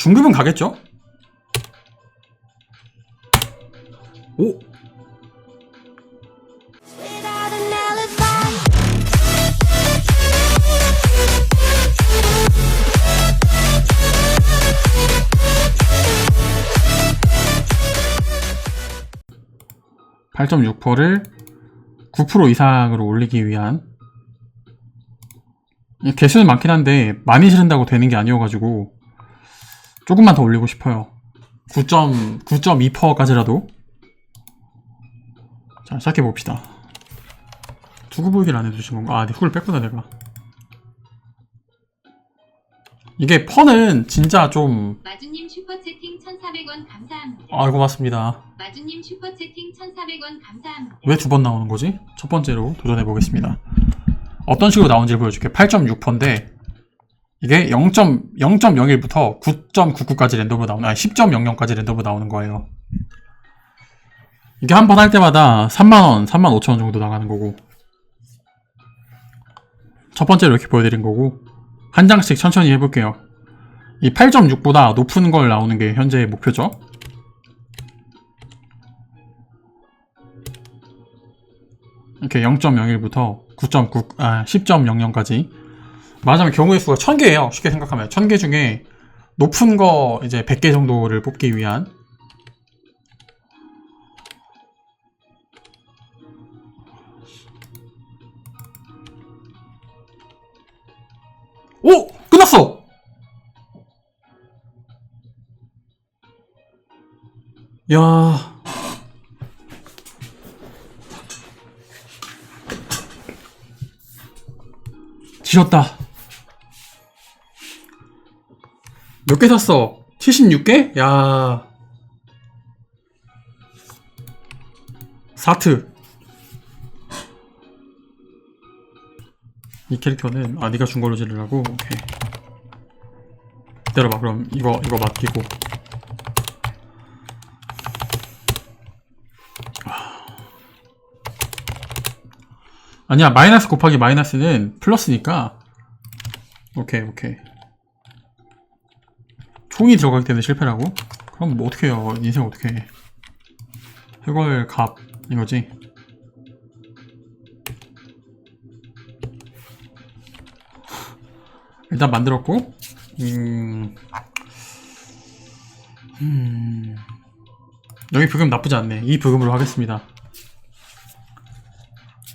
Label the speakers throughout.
Speaker 1: 중급은 가겠죠? 오!
Speaker 2: Without an alibi.
Speaker 1: 팔6 6를 9% 이상으로 올리기 위한 이 개수는 많긴 한데 많이 지른다고 되는 게 아니어가지고 조금만 더 올리고 싶어요 9.9.2%까지라도 자 시작해 봅시다 두고 보기를 안 해주신 건가? 아, 내 훅을 뺐구나 내가 이게 펀은 진짜 좀
Speaker 3: 마주님 슈퍼채팅 1,400원 감사합니다.
Speaker 1: 아, 고맙습니다
Speaker 3: 마주님 슈퍼채팅 1,400원 감사합니다.
Speaker 1: 왜 두 번 나오는 거지? 첫 번째로 도전해 보겠습니다. 어떤 식으로 나오는지 보여줄게. 8.6%인데 이게 0.0.01부터 9.99까지 랜덤으로 나오는 아니 10.00까지 랜덤으로 나오는 거예요. 이게 한 번 할 때마다 3만 원, 3만 5천 원 정도 나가는 거고 첫 번째로 이렇게 보여드린 거고 한 장씩 천천히 해볼게요. 이 8.6보다 높은 걸 나오는 게 현재의 목표죠. 이렇게 0.01부터 9.9, 아, 10.00까지. 말하자면 경우의 수가 1000개예요. 쉽게 생각하면. 1000개 중에 높은 거 이제 100개 정도를 뽑기 위한 오! 끝났어! 야 지렸다. 몇 개 샀어? 76개? 야. 사트. 이 캐릭터는 아 네가 준 걸로 지르라고. 오케이. 기다려봐. 그럼 이거 이거 맡기고. 아니야 마이너스 곱하기 마이너스는 플러스니까 오케이 오케이 총이 들어가기 때문에 실패라고? 그럼 뭐 어떻게 해요? 인생 어떻게 해? 해골 갑 이거지? 일단 만들었고 음... 음... 여기 부금 나쁘지 않네. 이 부금으로 하겠습니다.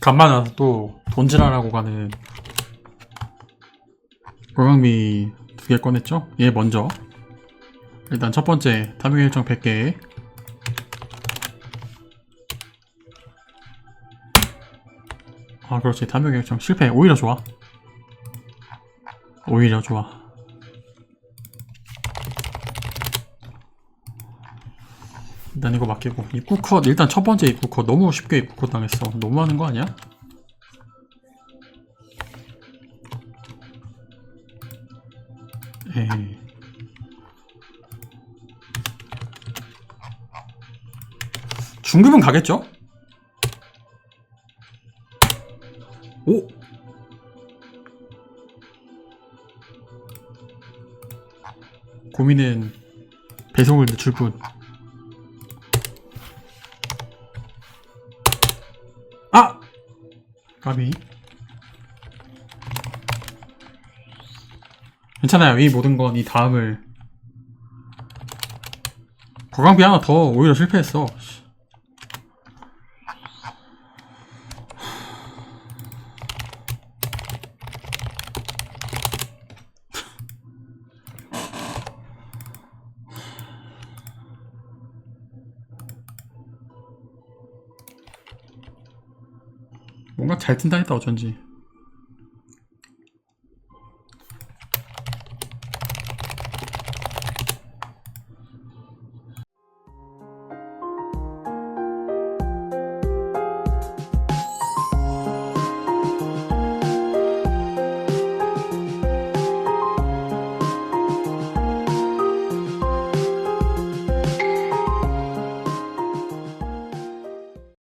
Speaker 1: 간만 와서 또 돈질하라고 가는 고강미 두 개 꺼냈죠? 얘 먼저 일단 첫 번째 탐욕 일정 100개. 아 그렇지. 탐욕 일정 실패. 오히려 좋아. 오히려 좋아. 일단 이거 맡기고. 입구 컷 일단 첫 번째 입구 컷. 너무 쉽게 입구 컷 당했어. 너무 하는 거 아니야? 에이 중급은 가겠죠? 오! 고민은 배송을 늦출 뿐 아! 까비. 괜찮아요. 이 모든 건 이 다음을. 거강비 하나 더 오히려 실패했어. 뭔가 잘 튼다 했다 어쩐지